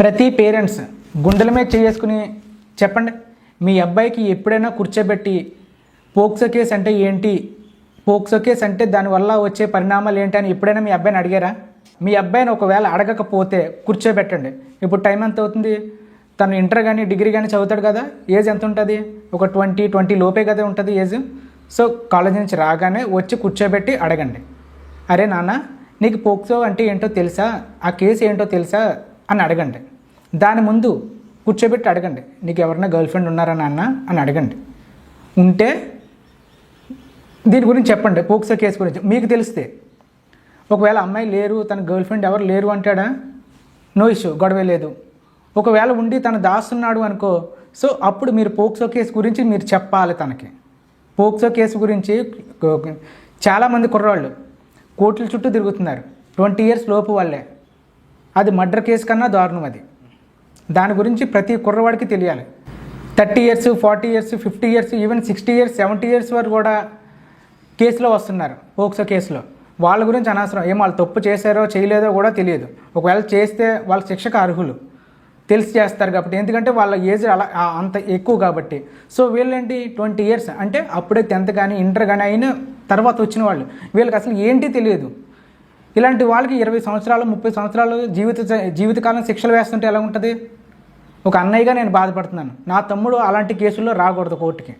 ప్రతి పేరెంట్స్ గుండెల మీద చేసుకుని చెప్పండి మీ అబ్బాయికి ఎప్పుడైనా కూర్చోబెట్టి పోక్సో కేసు అంటే ఏంటి పోక్సో కేసు అంటే దానివల్ల వచ్చే పరిణామాలు ఏంటి అని ఎప్పుడైనా మీ అబ్బాయిని అడిగారా? మీ అబ్బాయిని ఒకవేళ అడగకపోతే కూర్చోబెట్టండి. ఇప్పుడు టైం ఎంత అవుతుంది? తను ఇంటర్ కానీ డిగ్రీ కానీ చదువుతాడు కదా ఏజ్ ఎంత ఉంటుంది? ఒక ట్వంటీ ట్వంటీ లోపే కదా ఉంటుంది ఏజ్. సో కాలేజ్ నుంచి రాగానే వచ్చి కూర్చోబెట్టి అడగండి. అరే నాన్న నీకు పోక్సో అంటే ఏంటో తెలుసా? ఆ కేసు ఏంటో తెలుసా? అని అడగండి. దాని ముందు కూర్చోబెట్టి అడగండి నీకు ఎవరైనా గర్ల్ ఫ్రెండ్ ఉన్నారా నాన్న? అని అడగండి. ఉంటే దీని గురించి చెప్పండి పోక్సో కేసు గురించి. మీకు తెలిస్తే ఒకవేళ అమ్మాయి లేరు తన గర్ల్ ఫ్రెండ్ ఎవరు లేరు అంటాడా? నో ఇష్యూ గొడవ లేదు. ఒకవేళ ఉండి తను దాస్తున్నాడు అనుకో సో అప్పుడు మీరు పోక్సో కేసు గురించి మీరు చెప్పాలి తనకి. పోక్సో కేసు గురించి చాలామంది కుర్రాళ్ళు కోట్ల చుట్టూ తిరుగుతున్నారు. ట్వంటీ ఇయర్స్ లోపు వాళ్ళే. అది మర్డర్ కేసు కన్నా దారుణం అది. దాని గురించి ప్రతి కుర్రవాడికి తెలియాలి. Thirty years forty years fifty years even sixty years seventy years వరకు కూడా కేసులో వస్తున్నారు పోక్సో కేసులో. వాళ్ళ గురించి అనవసరం. ఏం వాళ్ళు తప్పు చేశారో చేయలేదో కూడా తెలియదు. ఒకవేళ చేస్తే వాళ్ళ శిక్షకు అర్హులు. తెలిసి చేస్తారు కాబట్టి. ఎందుకంటే వాళ్ళ ఏజ్ అలా అంత ఎక్కువ కాబట్టి. సో వీళ్ళేంటి? Twenty years. అంటే అప్పుడే టెన్త్ కానీ ఇంటర్ కానీ అయిన తర్వాత వచ్చిన వాళ్ళు. వీళ్ళకి అసలు ఏంటి తెలియదు. ఇలాంటి వాళ్ళకి ఇరవై సంవత్సరాలు ముప్పై సంవత్సరాలు జీవిత జీవితకాలం శిక్షలు వేస్తుంటే ఎలా ఉంటుంది? ఒక అన్నయ్యగా నేను బాధపడుతున్నాను. నా తమ్ముడు అలాంటి కేసుల్లో రాకూడదు కోర్టుకి.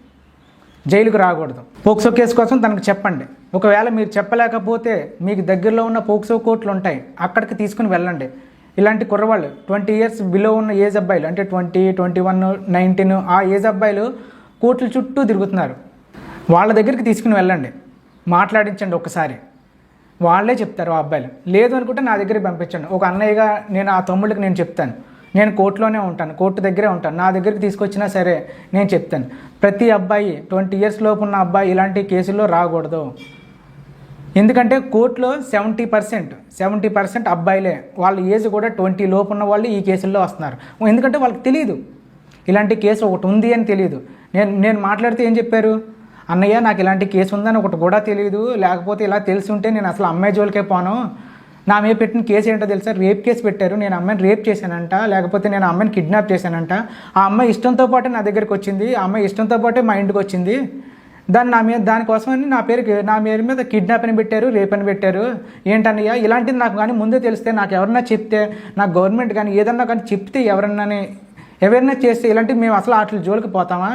జైలుకు రాకూడదు. పోక్సో కేసు కోసం తనకు చెప్పండి. ఒకవేళ మీరు చెప్పలేకపోతే మీకు దగ్గరలో ఉన్న పోక్సో కోర్టులు ఉంటాయి. అక్కడికి తీసుకుని వెళ్ళండి. ఇలాంటి కుర్రవాళ్ళు ట్వంటీ ఇయర్స్ బిలో ఉన్న ఏజ్ అబ్బాయిలు అంటే ట్వంటీ ట్వంటీ వన్ నైన్టీన్ ఆ ఏజ్ అబ్బాయిలు కోర్టుల చుట్టూ తిరుగుతున్నారు. వాళ్ళ దగ్గరికి తీసుకుని వెళ్ళండి. మాట్లాడించండి ఒకసారి వాళ్ళే చెప్తారు ఆ అబ్బాయిలు. లేదు అనుకుంటే నా దగ్గరికి పంపించండి. ఒక అన్నయ్యగా నేను ఆ తమ్ముళ్ళకి నేను చెప్తాను. నేను కోర్టులోనే ఉంటాను కోర్టు దగ్గరే ఉంటాను. నా దగ్గరికి తీసుకొచ్చినా సరే నేను చెప్తాను. ప్రతి అబ్బాయి ట్వంటీ ఇయర్స్ లోపు ఉన్న అబ్బాయి ఇలాంటి కేసుల్లో రాకూడదు. ఎందుకంటే కోర్టులో సెవెంటీ పర్సెంట్ సెవెంటీ పర్సెంట్ అబ్బాయిలే. వాళ్ళ ఏజ్ కూడా ట్వంటీ లోపు ఉన్న వాళ్ళు ఈ కేసుల్లో వస్తున్నారు. ఎందుకంటే వాళ్ళకి తెలియదు ఇలాంటి కేసు ఒకటి ఉంది అని తెలియదు నేను నేను మాట్లాడితే ఏం చెప్పారు? అన్నయ్య నాకు ఇలాంటి కేసు ఉందని ఒకటి కూడా తెలియదు లేకపోతే ఇలా తెలిసి ఉంటే నేను అసలు అమ్మాయి జోలికే పోను. నా మీద పెట్టిన కేసు ఏంటో తెలుసా? రేప్ కేసు పెట్టారు. నేను అమ్మాయిని రేప్ చేశానంట. లేకపోతే నేను అమ్మాయిని కిడ్నాప్ చేశానంట. ఆ అమ్మాయి ఇష్టంతో పాటే నా దగ్గరికి వచ్చింది. ఆ అమ్మాయి ఇష్టంతో పాటే మా ఇంటికి వచ్చింది. దాన్ని నా మీద దానికోసమని నా పేరుకి నా పేరు మీద కిడ్నాప్ అని పెట్టారు రేప్ అని పెట్టారు. ఏంటన్నయ్య? ఇలాంటిది నాకు కానీ ముందే తెలిస్తే నాకు ఎవరన్నా చెప్తే నాకు గవర్నమెంట్ కానీ ఏదన్నా కానీ చెప్తే ఎవరన్నా ఎవరైనా చేస్తే ఇలాంటివి మేము అసలు వాటి జోలికి పోతామా?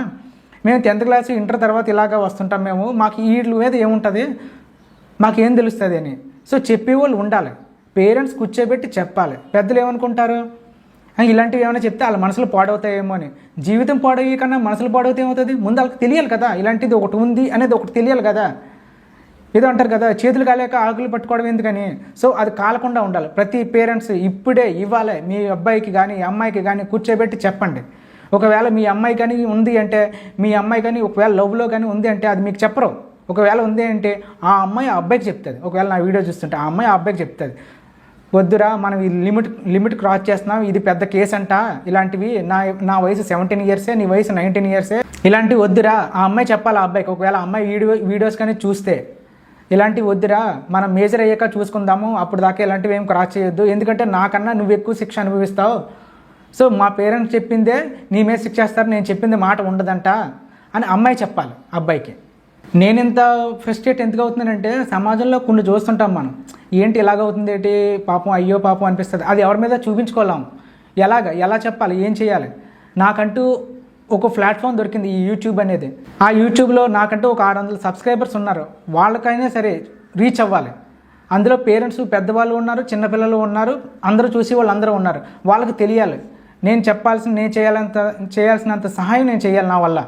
మేము టెన్త్ క్లాస్ ఇంటర్ తర్వాత ఇలాగా వస్తుంటాం మేము. మాకు వీటి మీద ఏముంటుంది? మాకేం తెలుస్తుంది అని. సో చెప్పేవాళ్ళు ఉండాలి. పేరెంట్స్ కూర్చోబెట్టి చెప్పాలి. పెద్దలు ఏమనుకుంటారు? ఇలాంటివి ఏమైనా చెప్తే వాళ్ళ మనసులు పాడవుతాయేమో అని. జీవితం పాడయ్యే కన్నా మనసులు పాడవుతే ఏమవుతుంది? ముందు వాళ్ళకి తెలియాలి కదా ఇలాంటిది ఒకటి ఉంది అనేది ఒకటి తెలియాలి కదా. ఏదో అంటారు కదా చేతులు కాలేక ఆకులు పట్టుకోవడం ఎందుకని? సో అది కాలకుండా ఉండాలి. ప్రతి పేరెంట్స్ ఇప్పుడే ఇవ్వాలి. మీ అబ్బాయికి కానీ అమ్మాయికి కానీ కూర్చోబెట్టి చెప్పండి. ఒకవేళ మీ అమ్మాయి కానీ ఉంది అంటే మీ అమ్మాయి కానీ ఒకవేళ లవ్లో కానీ ఉంది అంటే అది మీకు చెప్పరు. ఒకవేళ ఉంది అంటే ఆ అమ్మాయి ఆ అబ్బాయికి చెప్తుంది. ఒకవేళ నా వీడియో చూస్తుంటే ఆ అమ్మాయి ఆ అబ్బాయికి చెప్తుంది. వద్దురా మనం ఈ లిమిట్ లిమిట్ క్రాస్ చేస్తున్నాం ఇది పెద్ద కేసు అంట. ఇలాంటివి నా నా వయసు సెవెంటీన్ ఇయర్సే నీ వయసు నైన్టీన్ ఇయర్సే ఇలాంటివి వద్దురా. ఆ అమ్మాయి చెప్పాలి ఆ అబ్బాయికి. ఒకవేళ అమ్మాయి వీడియో వీడియోస్ కానీ చూస్తే ఇలాంటివి వద్దురా. మనం మేజర్ అయ్యాక చూసుకుందాము. అప్పుడు దాకా ఇలాంటివి ఏం క్రాస్ చేయొద్దు. ఎందుకంటే నాకన్నా నువ్వు ఎక్కువ శిక్ష అనుభవిస్తావు. సో మా పేరెంట్స్ చెప్పిందే నీ మీద శిక్ష చేస్తారు నేను చెప్పింది మాట ఉండదంట అని అమ్మాయి చెప్పాలి అబ్బాయికి. నేను ఇంత ఫ్రస్ట్రేట్ ఎందుకు అవుతున్నానంటే సమాజంలో కొన్ని చూస్తుంటాం మనం. ఏంటి ఇలాగవుతుంది ఏంటి? పాపం అయ్యో పాపం అనిపిస్తుంది. అది ఎవరి మీద చూపించుకోలేం. ఎలాగ? ఎలా చెప్పాలి? ఏం చేయాలి? నాకంటూ ఒక ప్లాట్ఫామ్ దొరికింది ఈ యూట్యూబ్ అనేది. ఆ యూట్యూబ్లో నాకంటూ ఒక ఆరు వందల సబ్స్క్రైబర్స్ ఉన్నారు. వాళ్ళకైనా సరే రీచ్ అవ్వాలి. అందులో పేరెంట్స్ పెద్దవాళ్ళు ఉన్నారు చిన్నపిల్లలు ఉన్నారు. అందరూ చూసి వాళ్ళందరూ ఉన్నారు. వాళ్ళకి తెలియాలి. నేను చెప్పాల్సిన నేను చేయాలంత చేయాల్సినంత సహాయం నేను చేయాలి నా వల్ల.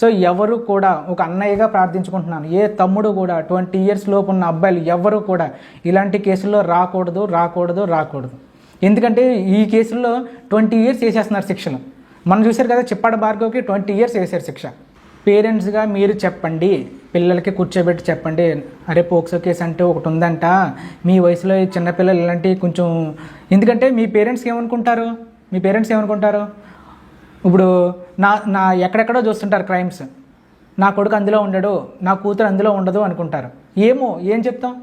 సో ఎవరు కూడా ఒక అన్నయ్యగా ప్రార్థించుకుంటున్నాను. ఏ తమ్ముడు కూడా ట్వంటీ ఇయర్స్ లోపు ఉన్న అబ్బాయిలు ఎవరు కూడా ఇలాంటి కేసుల్లో రాకూడదు రాకూడదు రాకూడదు. ఎందుకంటే ఈ కేసుల్లో ట్వంటీ ఇయర్స్ వేసేస్తున్నారు శిక్షలు. మనం చూశారు కదా చిప్పాడ భార్గవ్కి ట్వంటీ ఇయర్స్ వేసారు శిక్ష. పేరెంట్స్గా మీరు చెప్పండి పిల్లలకి కూర్చోబెట్టి చెప్పండి అరే పోక్సో కేసు అంటే ఒకటి ఉందంట మీ వయసులో చిన్నపిల్లలు ఇలాంటి కొంచెం ఎందుకంటే మీ పేరెంట్స్ ఏమనుకుంటారు? మీ పేరెంట్స్ ఏమనుకుంటారు? ఇప్పుడు నా నా ఎక్కడెక్కడో చూస్తుంటారు క్రైమ్స్ నా కొడుకు అందులో ఉండడు నా కూతురు అందులో ఉండదు అనుకుంటారు. ఏమో ఏం చెప్తాం?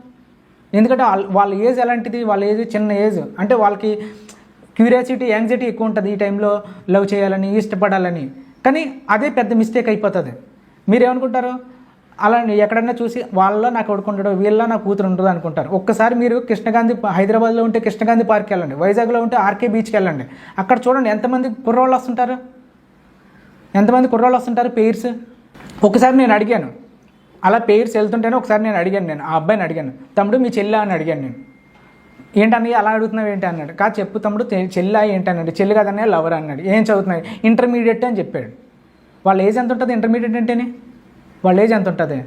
ఎందుకంటే వాళ్ళ వాళ్ళ ఏజ్ ఎలాంటిది? వాళ్ళ ఏజ్ చిన్న ఏజ్. అంటే వాళ్ళకి క్యూరియాసిటీ యాంగ్జైటీ ఎక్కువ ఉంటుంది ఈ టైంలో లవ్ చేయాలని ఇష్టపడాలని. కానీ అదే పెద్ద మిస్టేక్ అయిపోతుంది. మీరేమనుకుంటారు? అలా ఎక్కడన్నా చూసి వాళ్ళలో నాకు కొడుకుంటాడు వీళ్ళలో నా కూతురు ఉంటుంది అనుకుంటారు. ఒక్కసారి మీరు కృష్ణగాంధీ హైదరాబాద్లో ఉంటే కృష్ణగాంధీ పార్క్ వెళ్ళండి. వైజాగ్లో ఉంటే ఆర్కే బీచ్కి వెళ్ళండి. అక్కడ చూడండి ఎంతమంది కుర్రోళ్ళు వస్తుంటారు. ఎంతమంది కుర్రోళ్ళు వస్తుంటారు పేర్స్? ఒకసారి నేను అడిగాను. అలా పేర్స్ వెళ్తుంటేనే ఒకసారి నేను అడిగాను నేను. ఆ అబ్బాయిని అడిగాను. తమ్ముడు మీ చెల్లా అని అడిగాను నేను. ఏంటని అలా అడుగుతున్నావు ఏంటి? అన్నాడు. కాదు చెప్పు తమ్ముడు చెల్లా ఏంటి? అన్నాడు. చెల్లి కదనే లవర్ అన్నాడు. ఏం చదువుతున్నాడు ఇంటర్మీడియట్ అని చెప్పాడు. వాళ్ళ ఏజ్ ఎంత ఉంటుంది ఇంటర్మీడియట్ అంటేనే? వాళ్ళ ఏజ్ ఎంత ఉంటుంది?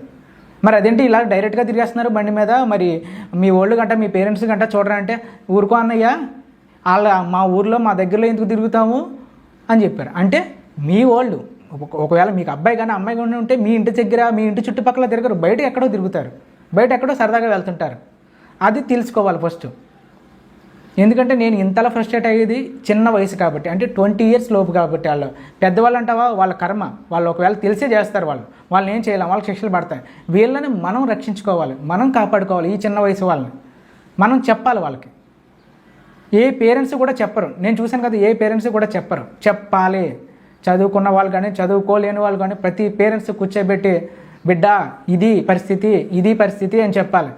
మరి అదేంటి ఇలా డైరెక్ట్గా తిరిగేస్తున్నారు బండి మీద? మరి మీ ఓళ్ళు గంట మీ పేరెంట్స్ గంట చూడరా అంటే ఊరుకో అన్నయ్య వాళ్ళ మా ఊర్లో మా దగ్గరలో ఎందుకు తిరుగుతాము అని చెప్పారు. అంటే మీ వాళ్ళు ఒక- ఒకవేళ మీకు అబ్బాయి కానీ అమ్మాయి కానీ ఉంటే మీ ఇంటి దగ్గర మీ ఇంటి చుట్టుపక్కల తిరగరు. బయట ఎక్కడో తిరుగుతారు. బయట ఎక్కడో సరదాగా వెళ్తుంటారు. అది తెలుసుకోవాలి ఫస్ట్ ఎందుకంటే నేను ఇంతలా ఫ్రస్ట్రేట్ అయ్యేది చిన్న వయసు కాబట్టి అంటే ట్వంటీ ఇయర్స్ లోపు కాబట్టి వాళ్ళు. పెద్దవాళ్ళు అంటావా వాళ్ళ కర్మ. వాళ్ళు ఒకవేళ తెలిసే చేస్తారు వాళ్ళు. వాళ్ళని ఏం చేయలేం? వాళ్ళకి శిక్షలు పడతాయి. వీళ్ళని మనం రక్షించుకోవాలి. మనం కాపాడుకోవాలి ఈ చిన్న వయసు వాళ్ళని. మనం చెప్పాలి వాళ్ళకి. ఏ పేరెంట్స్ కూడా చెప్పరు. నేను చూశాను కదా ఏ పేరెంట్స్ కూడా చెప్పరు. చెప్పాలి. చదువుకున్న వాళ్ళు కానీ చదువుకోలేని వాళ్ళు కానీ ప్రతి పేరెంట్స్ కూర్చోబెట్టి బిడ్డ ఇది పరిస్థితి ఇది పరిస్థితి అని చెప్పాలి.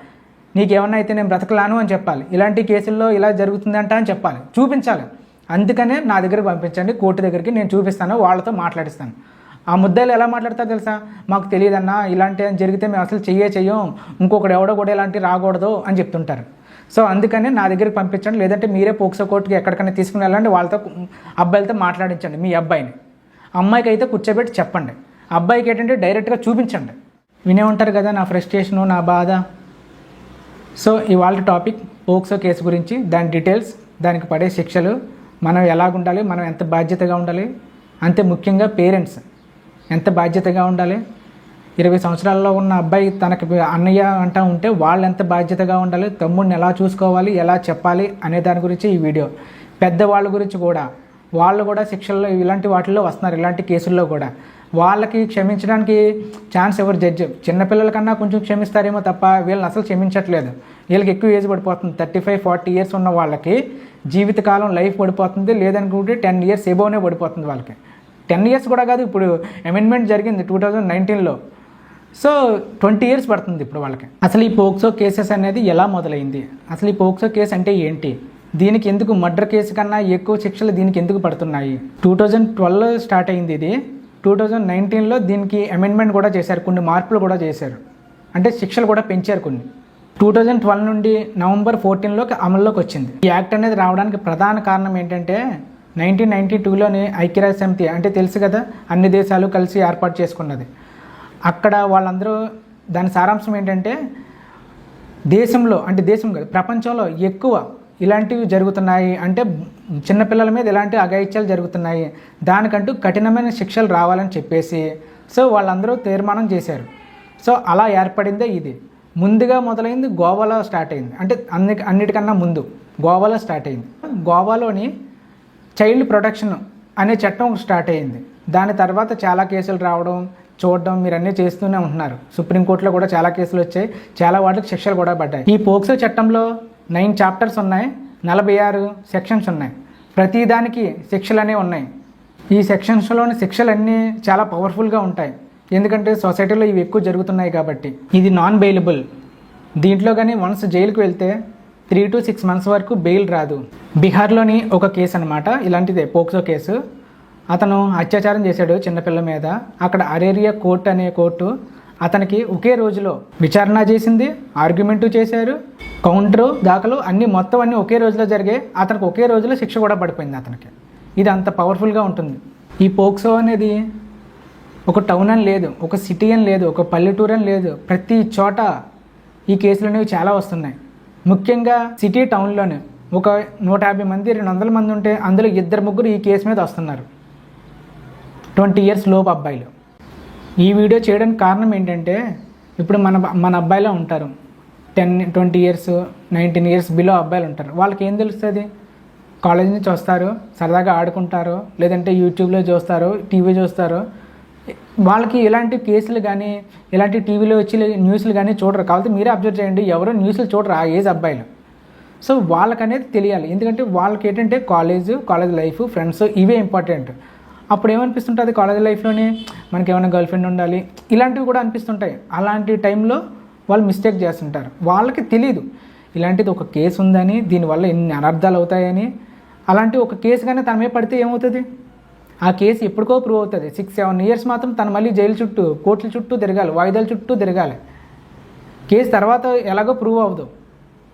నీకేమన్నా అయితే నేను బ్రతకలాను అని చెప్పాలి. ఇలాంటి కేసుల్లో ఇలా జరుగుతుందంట అని చెప్పాలి. చూపించాలి. అందుకనే నా దగ్గరికి పంపించండి. కోర్టు దగ్గరికి నేను చూపిస్తాను. వాళ్ళతో మాట్లాడిస్తాను. ఆ ముద్దాయిలు ఎలా మాట్లాడతారు తెలుసా? మాకు తెలియదన్నా ఇలాంటి జరిగితే మేము అసలు చెయ్యే చెయ్యం. ఇంకొకడు ఎవడో కూడా ఇలాంటి రాకూడదు అని చెప్తుంటారు. సో అందుకని నా దగ్గరికి పంపించండి. లేదంటే మీరే పోక్సో కోర్టుకి ఎక్కడికైనా తీసుకుని వెళ్ళండి. వాళ్ళతో అబ్బాయిలతో మాట్లాడించండి మీ అబ్బాయిని. అమ్మాయికి అయితే కూర్చోబెట్టి చెప్పండి. అబ్బాయికి ఏంటంటే డైరెక్ట్గా చూపించండి. వినే ఉంటారు కదా నా ఫ్రస్ట్రేషను నా బాధ. సో ఇవాళ టాపిక్ పోక్సో కేసు గురించి దాని డీటెయిల్స్ దానికి పడే శిక్షలు మనం ఎలాగుండాలి మనం ఎంత బాధ్యతగా ఉండాలి అంతే ముఖ్యంగా పేరెంట్స్ ఎంత బాధ్యతగా ఉండాలి. ఇరవై సంవత్సరాల్లో ఉన్న అబ్బాయి తనకి అన్నయ్య అంటా ఉంటే వాళ్ళు ఎంత బాధ్యతగా ఉండాలి తమ్ముడిని ఎలా చూసుకోవాలి ఎలా చెప్పాలి అనే దాని గురించి ఈ వీడియో. పెద్దవాళ్ళ గురించి కూడా వాళ్ళు కూడా శిక్షల్లో ఇలాంటి వాటిల్లో వస్తున్నారు ఇలాంటి కేసుల్లో కూడా. వాళ్ళకి క్షమించడానికి ఛాన్స్ ఎవరు జడ్జి చిన్నపిల్లల కన్నా కొంచెం క్షమిస్తారేమో తప్ప వీళ్ళని అసలు క్షమించట్లేదు. వీళ్ళకి ఎక్కువ ఏజ్ పడిపోతుంది. థర్టీ ఫైవ్ ఫార్టీ ఇయర్స్ ఉన్న వాళ్ళకి జీవితకాలం లైఫ్ పడిపోతుంది. లేదనుకుంటే టెన్ ఇయర్స్ ఎబోనే పడిపోతుంది వాళ్ళకి. టెన్ ఇయర్స్ కూడా కాదు ఇప్పుడు అమెండ్మెంట్ జరిగింది టూ థౌజండ్ నైన్టీన్లో సో ట్వంటీ ఇయర్స్ పడుతుంది ఇప్పుడు వాళ్ళకి. అసలు ఈ పోక్సో కేసెస్ అనేది ఎలా మొదలైంది? అసలు ఈ పోక్సో కేసు అంటే ఏంటి? దీనికి ఎందుకు మర్డర్ కేసు కన్నా ఎక్కువ శిక్షలు దీనికి ఎందుకు పడుతున్నాయి? టూ థౌజండ్ ట్వెల్వ్ స్టార్ట్ అయింది ఇది. టూ థౌజండ్ నైన్టీన్లో దీనికి అమెండ్మెంట్ కూడా చేశారు కొన్ని మార్పులు కూడా చేశారు. అంటే శిక్షలు కూడా పెంచారు కొన్ని. టూ థౌజండ్ ట్వెల్వ్ నుండి నవంబర్ ఫోర్టీన్లోకి అమల్లోకి వచ్చింది. ఈ యాక్ట్ అనేది రావడానికి ప్రధాన కారణం ఏంటంటే నైన్టీన్ నైన్టీ టూలోని ఐక్యరాజ్య సమితి అంటే తెలుసు కదా అన్ని దేశాలు కలిసి ఏర్పాటు చేసుకున్నది. అక్కడ వాళ్ళందరూ దాని సారాంశం ఏంటంటే దేశంలో అంటే దేశం కాదు ప్రపంచంలో ఎక్కువ ఇలాంటివి జరుగుతున్నాయి అంటే చిన్నపిల్లల మీద ఇలాంటి అఘాయిత్యాలు జరుగుతున్నాయి. దానికంటూ కఠినమైన శిక్షలు రావాలని చెప్పేసి సో వాళ్ళందరూ తీర్మానం చేశారు. సో అలా ఏర్పడిందే ఇది. ముందుగా మొదలైంది గోవాలో స్టార్ట్ అయింది. అంటే అన్ని అన్నిటికన్నా ముందు గోవాలో స్టార్ట్ అయింది. గోవాలోని చైల్డ్ ప్రొటెక్షన్ అనే చట్టం స్టార్ట్ అయింది. దాని తర్వాత చాలా కేసులు రావడం చూడడం మీరు అన్నీ చేస్తూనే ఉంటున్నారు. సుప్రీంకోర్టులో కూడా చాలా కేసులు వచ్చాయి. చాలా వాటికి శిక్షలు కూడా పడ్డాయి. ఈ పోక్సో చట్టంలో నైన్ చాప్టర్స్ ఉన్నాయి నలభై ఆరు సెక్షన్స్ ఉన్నాయి. ప్రతిదానికి శిక్షలు అనేవి ఉన్నాయి. ఈ సెక్షన్స్లోని శిక్షలన్నీ చాలా పవర్ఫుల్గా ఉంటాయి. ఎందుకంటే సొసైటీలో ఇవి ఎక్కువ జరుగుతున్నాయి కాబట్టి. ఇది నాన్ బెయిలబుల్ దీంట్లో కానీ వన్స్ జైలుకు వెళ్తే త్రీ టు సిక్స్ మంత్స్ వరకు బెయిల్ రాదు. బీహార్లోని ఒక కేసు అనమాట ఇలాంటిదే పోక్సో కేసు. అతను అత్యాచారం చేశాడు చిన్నపిల్ల మీద. అక్కడ అరేరియా కోర్ట్ అనే కోర్టు అతనికి ఒకే రోజులో విచారణ చేసింది ఆర్గ్యుమెంటు చేశారు కౌంటరు దాఖలు అన్ని మొత్తం అన్ని ఒకే రోజులో జరిగాయి అతనికి ఒకే రోజులో శిక్ష కూడా పడిపోయింది అతనికి. ఇది అంత పవర్ఫుల్గా ఉంటుంది. ఈ పోక్సో అనేది ఒక టౌన్ అని లేదు ఒక సిటీ అని లేదు ఒక పల్లెటూరు అని లేదు. ప్రతి చోట ఈ కేసులు అనేవి చాలా వస్తున్నాయి. ముఖ్యంగా సిటీ టౌన్లోనే ఒక నూట యాభై మంది రెండు వందల మంది ఉంటే అందులో ఇద్దరు ముగ్గురు ఈ కేసు మీద వస్తున్నారు. ట్వంటీ ఇయర్స్ లోపు అబ్బాయిలు. ఈ వీడియో చేయడానికి కారణం ఏంటంటే ఇప్పుడు మన మన అబ్బాయిలో ఉంటారు. Ten twenty years nineteen years below అబ్బాయిలు ఉంటారు. వాళ్ళకి ఏం తెలుస్తుంది? కాలేజ్ నుంచి వస్తారు సరదాగా ఆడుకుంటారు లేదంటే యూట్యూబ్లో చూస్తారు టీవీ చూస్తారు. వాళ్ళకి ఇలాంటి కేసులు కానీ ఇలాంటి టీవీలో వచ్చి న్యూస్లు కానీ చూడరు. కాబట్టి మీరే అబ్జర్వ్ చేయండి ఎవరు న్యూస్లు చూడరు ఆ ఏజ్ అబ్బాయిలు. సో వాళ్ళకనేది తెలియాలి. ఎందుకంటే వాళ్ళకి ఏంటంటే కాలేజ్ కాలేజ్ లైఫ్ ఫ్రెండ్స్ ఇవే ఇంపార్టెంట్. అప్పుడు ఏమనిపిస్తుంటుంది కాలేజ్ లైఫ్లోనే మనకి ఏమైనా గర్ల్ ఫ్రెండ్ ఉండాలి ఇలాంటివి కూడా అనిపిస్తుంటాయి. అలాంటి టైంలో వాళ్ళు మిస్టేక్ చేస్తుంటారు. వాళ్ళకి తెలియదు ఇలాంటిది ఒక కేసు ఉందని దీనివల్ల ఎన్ని అనర్థాలు అవుతాయని. అలాంటి ఒక కేసు కానీ తన మీద పడితే ఏమవుతుంది? ఆ కేసు ఎప్పటికో ప్రూవ్ అవుతుంది. సిక్స్ సెవెన్ ఇయర్స్ మాత్రం తను మళ్ళీ జైలు చుట్టూ కోర్టుల చుట్టూ తిరగాలి వాయిదాల చుట్టూ తిరగాలి. కేసు తర్వాత ఎలాగో ప్రూవ్ అవ్వదు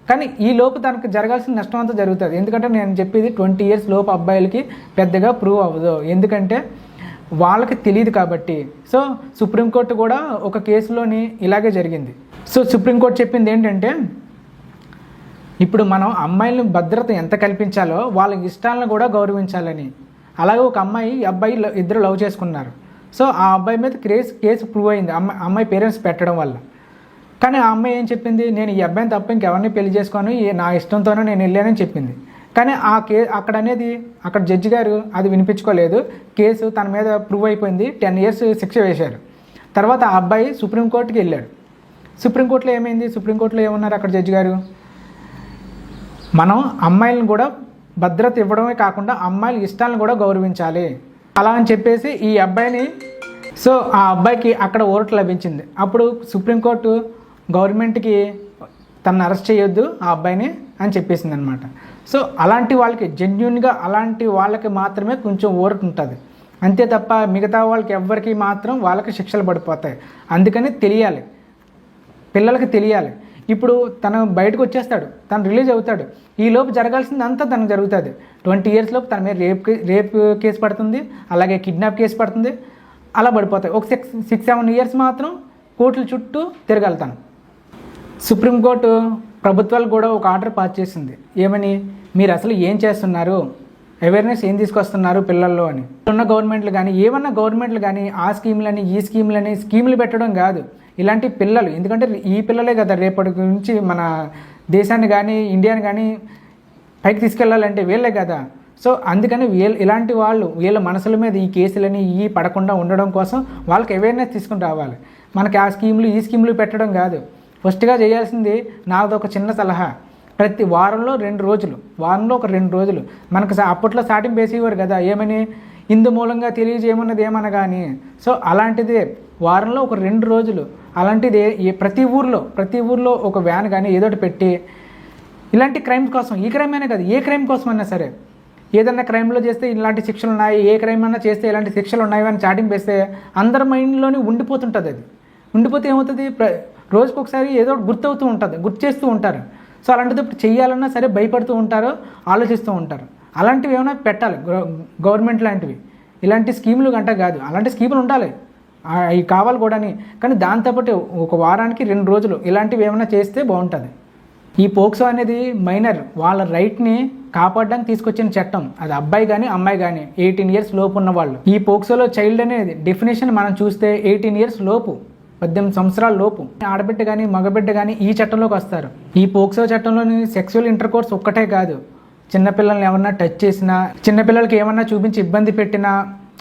కానీ ఈ లోపు తనకు జరగాల్సిన నష్టం అంతా జరుగుతుంది. ఎందుకంటే నేను చెప్పేది ట్వంటీ ఇయర్స్ లోపు అబ్బాయిలకి పెద్దగా ప్రూవ్ అవ్వదు. ఎందుకంటే వాళ్ళకి తెలియదు కాబట్టి. సో సుప్రీంకోర్టు కూడా ఒక కేసులోని ఇలాగే జరిగింది. సో సుప్రీంకోర్టు చెప్పింది ఏంటంటే ఇప్పుడు మనం అమ్మాయిలను భద్రత ఎంత కల్పించాలో వాళ్ళ ఇష్టాలను కూడా గౌరవించాలని. అలాగే ఒక అమ్మాయి అబ్బాయి ఇద్దరు లవ్ చేసుకున్నారు. సో ఆ అబ్బాయి మీద క్రేజ్ కేసు ప్రూవ్ అయింది. అమ్మాయి అమ్మాయి పేరెంట్స్ పెట్టడం వల్ల. కానీ ఆ అమ్మాయి ఏం చెప్పింది? నేను ఈ అబ్బాయిని తప్ప ఇంకెవరిని పెళ్ళి చేసుకోను నా ఇష్టంతోనే నేను వెళ్ళానని చెప్పింది. కానీ ఆ కే అక్కడ అనేది అక్కడ జడ్జి గారు అది వినిపించుకోలేదు. కేసు తన మీద ప్రూవ్ అయిపోయింది. టెన్ ఇయర్స్ శిక్ష వేశారు. తర్వాత ఆ అబ్బాయి సుప్రీంకోర్టుకి వెళ్ళాడు. సుప్రీంకోర్టులో ఏమైంది? సుప్రీంకోర్టులో ఏమన్నారు అక్కడ జడ్జి గారు? మనం అమ్మాయిలను కూడా భద్రత ఇవ్వడమే కాకుండా అమ్మాయిల ఇష్టాలను కూడా గౌరవించాలి. అలా అని చెప్పేసి ఈ అబ్బాయిని సో ఆ అబ్బాయికి అక్కడ ఓటు లభించింది. అప్పుడు సుప్రీంకోర్టు గవర్నమెంట్కి తనను అరెస్ట్ చేయొద్దు ఆ అబ్బాయిని అని చెప్పేసింది అనమాట సో అలాంటి వాళ్ళకి జెన్యున్గా అలాంటి వాళ్ళకి మాత్రమే కొంచెం ఊరట ఉంటుంది. అంతే తప్ప మిగతా వాళ్ళకి ఎవ్వరికి మాత్రం వాళ్ళకి శిక్షలు పడిపోతాయి. అందుకని తెలియాలి. పిల్లలకి తెలియాలి. ఇప్పుడు తను బయటకు వచ్చేస్తాడు. తను రిలీజ్ అవుతాడు. ఈ లోపు జరగాల్సింది అంతా తనకు జరుగుతుంది. ట్వంటీ ఇయర్స్ లోపు తన మీద రేప్ రేప్ కేసు పడుతుంది. అలాగే కిడ్నాప్ కేసు పడుతుంది. అలా పడిపోతాయి. ఒక సిక్స్ సిక్స్ సెవెన్ ఇయర్స్ మాత్రం కోర్టుల చుట్టూ తిరగలుగుతాను సుప్రీంకోర్టు ప్రభుత్వాలు కూడా ఒక ఆర్డర్ పాస్ చేసింది. ఏమని? మీరు అసలు ఏం చేస్తున్నారు? అవేర్నెస్ ఏం తీసుకొస్తున్నారు పిల్లల్లో అని. ఉన్న గవర్నమెంట్లు కానీ ఏమన్నా గవర్నమెంట్లు కానీ ఆ స్కీమ్లని ఈ స్కీమ్లని స్కీములు పెట్టడం కాదు. ఇలాంటి పిల్లలు ఎందుకంటే ఈ పిల్లలే కదా రేపటి గురించి మన దేశాన్ని కానీ ఇండియాని కానీ పైకి తీసుకెళ్ళాలంటే వీళ్ళే కదా. సో అందుకని వీళ్ళ ఇలాంటి వాళ్ళు వీళ్ళ మనసుల మీద ఈ కేసులని ఈ పడకుండా ఉండడం కోసం వాళ్ళకి అవేర్నెస్ తీసుకుని రావాలి. మనకి ఆ స్కీములు ఈ స్కీములు పెట్టడం కాదు. ఫస్ట్గా చేయాల్సింది నాదొక చిన్న సలహా. ప్రతి వారంలో రెండు రోజులు. వారంలో ఒక రెండు రోజులు. మనకు అప్పట్లో స్టార్టింగ్ వేసేవారు కదా ఏమని? ఇందు మూలంగా తెలియజేయమన్నది ఏమన్నా కానీ సో అలాంటిదే. వారంలో ఒక రెండు రోజులు. అలాంటిది ఏ- ప్రతి ఊర్లో ప్రతి ఊర్లో ఒక వ్యాన్ కానీ ఏదో పెట్టి ఇలాంటి క్రైమ్ కోసం ఈ క్రైమ్ అనే కాదు ఏ క్రైమ్ కోసం అన్నా సరే ఏదన్నా క్రైమ్లో చేస్తే ఇలాంటి శిక్షలు ఉన్నాయి ఏ క్రైమ్ అన్నా చేస్తే ఇలాంటి శిక్షలు ఉన్నాయి అని చాటింగ్ వేస్తే అందరి మైండ్లోనే ఉండిపోతుంటుంది అది. ఉండిపోతే ఏమవుతుంది? ప్ర రోజుకి ఒకసారి ఏదో ఒకటి గుర్తవుతూ ఉంటుంది గుర్తు చేస్తూ ఉంటారు. సో అలాంటిది ఇప్పుడు చేయాలన్నా సరే భయపడుతూ ఉంటారు ఆలోచిస్తూ ఉంటారు. అలాంటివి ఏమైనా పెట్టాలి గవర్నమెంట్ లాంటివి. ఇలాంటి స్కీములు గంట కాదు అలాంటి స్కీములు ఉండాలి. అవి కావాలి కూడాని కానీ దాంతోపాటు ఒక వారానికి రెండు రోజులు ఇలాంటివి ఏమైనా చేస్తే బాగుంటుంది. ఈ పోక్సో అనేది మైనర్ వాళ్ళ రైట్ని కాపాడడానికి తీసుకొచ్చిన చట్టం. అది అబ్బాయి కానీ అమ్మాయి కానీ ఎయిటీన్ ఇయర్స్ లోపు ఉన్న వాళ్ళు ఈ పోక్సోలో చైల్డ్ అనేది డెఫినేషన్ మనం చూస్తే ఎయిటీన్ ఇయర్స్ లోపు. పద్దెనిమిది సంవత్సరాల లోపు. ఆడబిడ్డ కానీ మగబిడ్డ కానీ ఈ చట్టంలోకి వస్తారు. ఈ పోక్సో చట్టంలోని సెక్సువల్ ఇంటర్ కోర్స్ ఒక్కటే కాదు. చిన్నపిల్లల్ని ఏమన్నా టచ్ చేసినా చిన్నపిల్లలకి ఏమన్నా చూపించి ఇబ్బంది పెట్టినా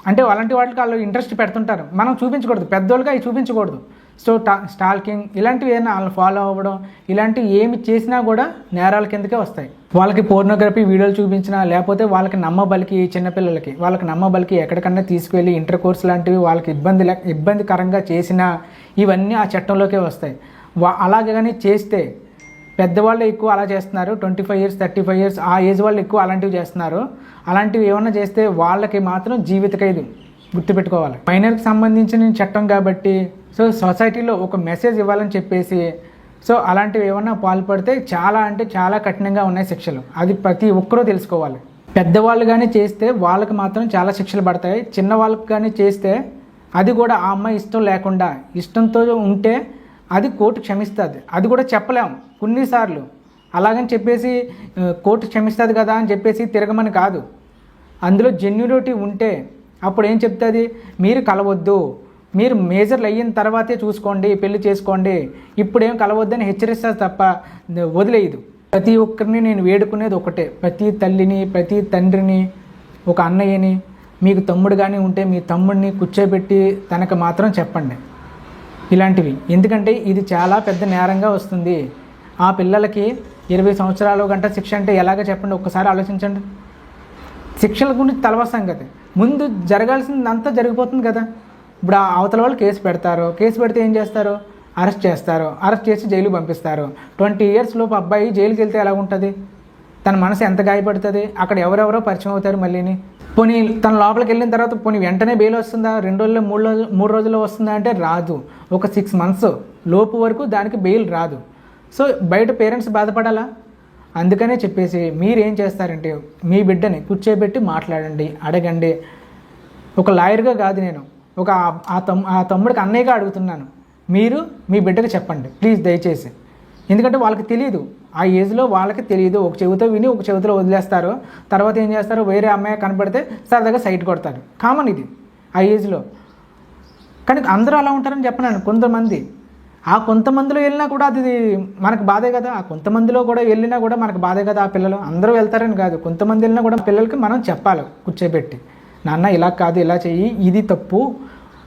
అంటే అలాంటి వాటికి వాళ్ళు ఇంట్రెస్ట్ పెడుతుంటారు. మనం చూపించకూడదు. పెద్దోళ్ళుగా అవి చూపించకూడదు. సో టా స్టాల్కింగ్ ఇలాంటివి ఏమైనా వాళ్ళని ఫాలో అవ్వడం ఇలాంటివి ఏమి చేసినా కూడా నేరాల కిందకే వస్తాయి. వాళ్ళకి పోర్నోగ్రఫీ వీడియోలు చూపించినా లేకపోతే వాళ్ళకి నమ్మబలికి చిన్నపిల్లలకి వాళ్ళకి నమ్మబలికి ఎక్కడికన్నా తీసుకువెళ్ళి ఇంటర్ కోర్స్ లాంటివి వాళ్ళకి ఇబ్బంది లే- ఇబ్బందికరంగా చేసినా ఇవన్నీ ఆ చట్టంలోకే వస్తాయి. వా అలాగే కానీ చేస్తే పెద్దవాళ్ళు ఎక్కువ అలా చేస్తున్నారు. Twenty five years thirty five years ఆ ఏజ్ వాళ్ళు ఎక్కువ అలాంటివి చేస్తున్నారు. అలాంటివి ఏమన్నా చేస్తే వాళ్ళకి మాత్రం జీవిత ఖైదు. గుర్తుపెట్టుకోవాలి. మైనర్కి సంబంధించిన చట్టం కాబట్టి సో సొసైటీలో ఒక మెసేజ్ ఇవ్వాలని చెప్పేసి సో అలాంటివి ఏమన్నా పాల్పడితే చాలా అంటే చాలా కఠినంగా ఉన్నాయి శిక్షలు. అది ప్రతి ఒక్కరూ తెలుసుకోవాలి. పెద్దవాళ్ళు కానీ చేస్తే వాళ్ళకి మాత్రం చాలా శిక్షలు పడతాయి. చిన్న వాళ్ళకి కానీ చేస్తే అది కూడా ఆ అమ్మాయి ఇష్టం లేకుండా ఇష్టంతో ఉంటే అది కోర్టు క్షమిస్తుంది. అది కూడా చెప్పలేం. కొన్నిసార్లు అలాగని చెప్పేసి కోర్టు క్షమిస్తుంది కదా అని చెప్పేసి తిరగమని కాదు. అందులో జెన్యునిటీ ఉంటే అప్పుడు ఏం చెప్తుంది? మీరు కలవద్దు. మీరు మేజర్లు అయిన తర్వాతే చూసుకోండి పెళ్ళి చేసుకోండి. ఇప్పుడేం కలవద్దని హెచ్చరిస్తారు తప్ప వదిలేయదు. ప్రతి ఒక్కరిని నేను వేడుకునేది ఒకటే. ప్రతి తల్లిని ప్రతి తండ్రిని ఒక అన్నయ్యని మీకు తమ్ముడు కానీ ఉంటే మీ తమ్ముడిని కూర్చోబెట్టి తనకు మాత్రం చెప్పండి. ఇలాంటివి. ఎందుకంటే ఇది చాలా పెద్ద నేరంగా వస్తుంది. ఆ పిల్లలకి ఇరవై సంవత్సరాలు గంట శిక్ష అంటే ఎలాగ చెప్పండి? ఒక్కసారి ఆలోచించండి. శిక్షల గురించి తలవ సంగతి? ముందు జరగాల్సిందంతా జరిగిపోతుంది కదా. ఇప్పుడు అవతల వాళ్ళు కేసు పెడతారు. కేసు పెడితే ఏం చేస్తారు? అరెస్ట్ చేస్తారు. అరెస్ట్ చేసి జైలు పంపిస్తారు. ట్వంటీ ఇయర్స్ లోపు అబ్బాయి జైలుకి వెళ్తే ఎలా ఉంటుంది? తన మనసు ఎంత గాయపడుతుంది? అక్కడ ఎవరెవరో పరిచయం అవుతారు మళ్ళీని? పోనీ తన లోపలికి వెళ్ళిన తర్వాత పోనీ వెంటనే బెయిల్ వస్తుందా? రెండు రోజుల్లో మూడు రోజులు మూడు రోజుల్లో వస్తుందా అంటే రాదు. ఒక సిక్స్ మంత్స్ లోపు వరకు దానికి బెయిల్ రాదు. సో బయట పేరెంట్స్ బాధపడాలా? అందుకనే చెప్పేసి మీరు ఏం చేస్తారంటే మీ బిడ్డని కూర్చోబెట్టి మాట్లాడండి అడగండి. ఒక లాయర్గా కాదు నేను. ఒక ఆ- తమ్ ఆ తమ్ముడికి అన్నయ్యగా అడుగుతున్నాను. మీరు మీ బిడ్డకి చెప్పండి. ప్లీజ్ దయచేసి. ఎందుకంటే వాళ్ళకి తెలియదు ఆ ఏజ్లో వాళ్ళకి తెలియదు ఒక చెవితో విని ఒక చెవితో వదిలేస్తారు. తర్వాత ఏం చేస్తారు? వేరే అమ్మాయి కనపడితే సరదాగా సైట్ కొడతారు. కామన్ ఇది. ఆ ఏజ్లో. కానీ అందరూ అలా ఉంటారని చెప్పనండి కొంతమంది. ఆ కొంతమందిలో వెళ్ళినా కూడా అది మనకు బాధే కదా. ఆ కొంతమందిలో కూడా వెళ్ళినా కూడా మనకు బాధే కదా ఆ పిల్లలు. అందరూ వెళ్తారని కాదు. కొంతమంది వెళ్ళినా కూడా పిల్లలకి మనం చెప్పాలి కూర్చోబెట్టి. నాన్న ఇలా కాదు ఇలా చెయ్యి ఇది తప్పు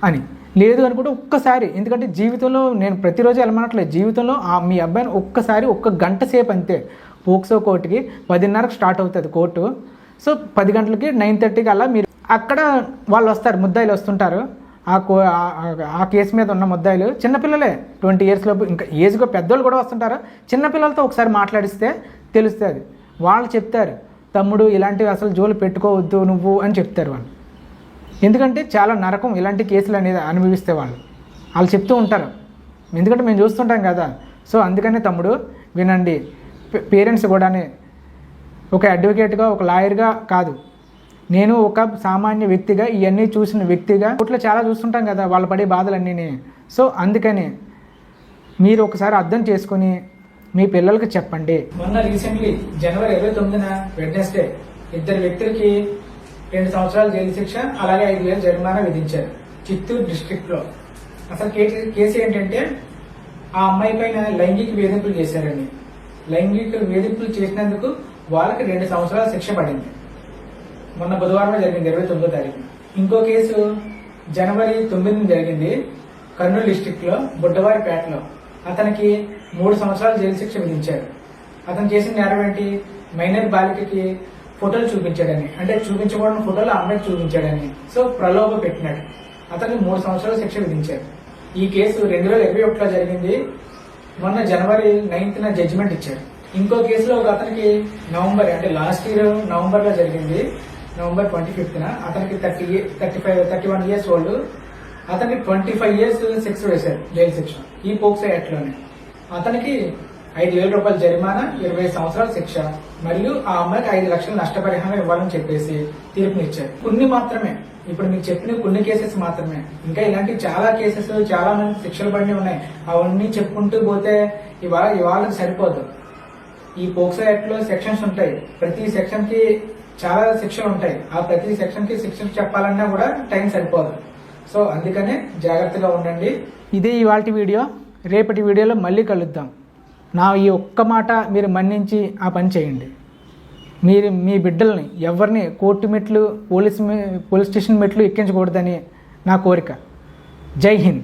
అని. లేదు అనుకుంటే ఒక్కసారి. ఎందుకంటే జీవితంలో నేను ప్రతిరోజు వెళ్ళమనట్లేదు జీవితంలో ఆ మీ అబ్బాయిని ఒక్కసారి ఒక్క గంట సేపు అంతే. పోక్సో కోర్టుకి పదిన్నరకు స్టార్ట్ అవుతుంది కోర్టు. సో పది గంటలకి నైన్ థర్టీకి అలా మీరు అక్కడ వాళ్ళు వస్తారు ముద్దాయిలు వస్తుంటారు. ఆ కో ఆ- కేసు మీద ఉన్న ముద్దాయిలు చిన్నపిల్లలే. ట్వంటీ ఇయర్స్ లోపు ఇంకా ఏజ్గా పెద్దోళ్ళు కూడా వస్తుంటారు. చిన్నపిల్లలతో ఒకసారి మాట్లాడిస్తే తెలుస్తుంది. వాళ్ళు చెప్తారు తమ్ముడు ఇలాంటివి అసలు జోలు పెట్టుకోవద్దు నువ్వు అని చెప్తారు వాళ్ళు. ఎందుకంటే చాలా నరకం ఇలాంటి కేసులు అనేది అనుభవిస్తే వాళ్ళు. వాళ్ళు చెప్తూ ఉంటారు. ఎందుకంటే మేము చూస్తుంటాం కదా. సో అందుకనే తమ్ముడు వినండి. పేరెంట్స్ కూడానే. ఒక అడ్వకేట్గా ఒక లాయర్గా కాదు. నేను ఒక సామాన్య వ్యక్తిగా ఇవన్నీ చూసిన వ్యక్తిగా ఇట్లా చాలా చూస్తుంటాం కదా వాళ్ళు పడే బాధలన్నీ సో అందుకని మీరు ఒకసారి అర్థం చేసుకొని మీ పిల్లలకి చెప్పండి. మొన్న రీసెంట్లీ జనవరి ఇరవై తొమ్మిదిన వెడ్నెస్డే ఇద్దరు వ్యక్తులకి రెండు సంవత్సరాల జైలు శిక్ష అలాగే ఐదు వేలు జరిమానా విధించారు చిత్తూరు డిస్ట్రిక్ట్లో అసలు కేసు కేసు ఏంటంటే ఆ అమ్మాయి పైన లైంగిక వేధింపులు చేశారండి. లైంగిక వేధింపులు చేసినందుకు వాళ్ళకి రెండు సంవత్సరాల శిక్ష పడింది. మొన్న బుధవారం జరిగింది ఇరవై తొమ్మిదో తారీఖు. ఇంకో కేసు జనవరి తొమ్మిదిని జరిగింది కర్నూలు డిస్టిక్లో బుడ్డవారిపేటలో అతనికి మూడు సంవత్సరాలు జైలు శిక్ష విధించారు అతను చేసిన నేరం ఏంటి? మైనర్ బాలికకి ఫోటోలు చూపించాడని. అంటే చూపించకూడని ఫోటోలు అమ్మాయికి చూపించాడని. సో ప్రలోభ పెట్టినాడు. అతనికి మూడు సంవత్సరాల శిక్ష విధించారు ఈ కేసు రెండు వేల ఇరవై ఒకటిలో జరిగింది. మొన్న జనవరి నైన్త్ జడ్జిమెంట్ ఇచ్చారు ఇంకో కేసులో ఒక అతనికి నవంబర్ అంటే లాస్ట్ ఇయర్ నవంబర్లో జరిగింది. నవంబర్ ట్వంటీ ఫిఫ్త్ అతనికి thirty thirty five thirty one years old అతనికి ట్వంటీ ఫైవ్ ఇయర్స్ శిక్ష వేశారు జైలు శిక్ష. ఈ పోక్సో యాక్ట్ అతనికి ఐదు వేల రూపాయల జరిమానా ఇరవై సంవత్సరాల శిక్ష. మరియు ఆ అమ్మాయికి ఐదు లక్షల నష్టపరిహారం ఇవ్వాలని చెప్పేసి తీర్పునిచ్చారు కొన్ని మాత్రమే. ఇప్పుడు మీకు చెప్పిన కొన్ని కేసెస్ మాత్రమే. ఇంకా ఇలాంటి చాలా కేసెస్ చాలా మంది శిక్షలు పడి ఉన్నాయి. అవన్నీ చెప్పుకుంటూ పోతే ఇవాళ ఇవాళ సరిపోదు. ఈ పోక్సో యాక్ట్లో సెక్షన్స్ ఉంటాయి. ప్రతి సెక్షన్కి చాలా శిక్షలు ఉంటాయి. ఆ ప్రతి సెక్షన్కి శిక్షలు చెప్పాలన్నా కూడా టైం సరిపోదు. సో అందుకనే జాగ్రత్తగా ఉండండి. ఇదే ఇవాళ వీడియో. రేపటి వీడియోలో మళ్ళీ కలుద్దాం. నా ఈ ఒక్క మాట మీరు మన్నించి ఆ పని చేయండి. మీరు మీ బిడ్డల్ని ఎవరిని కోర్టు మెట్లు పోలీస్ పోలీస్ స్టేషన్ మెట్లు ఎక్కించకూడదని నా కోరిక. జై హింద్.